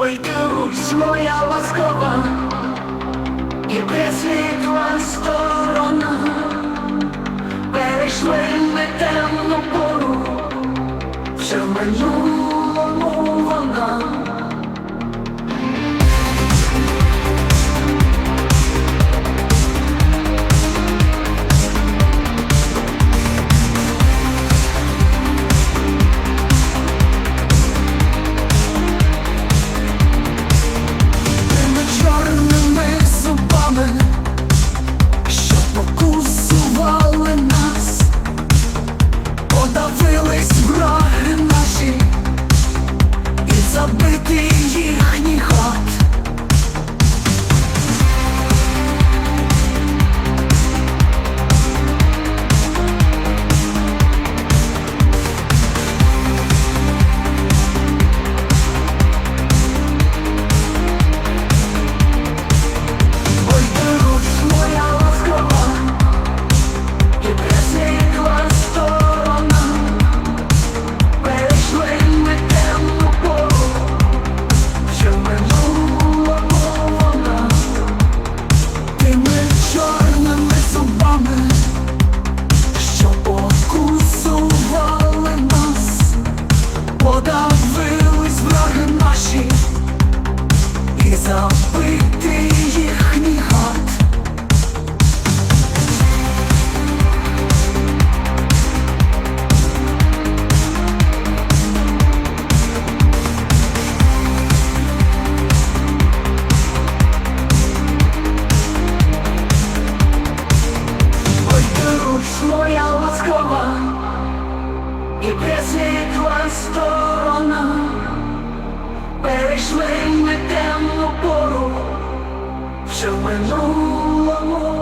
Ой, Русь моя ласкова, і присвітла сторона, перейшли ми темну пору, все в чорними зубами, що покусували нас, подавились враги наші. І забити І присвітла сторона. Перейшли ми темну пору, що в минулому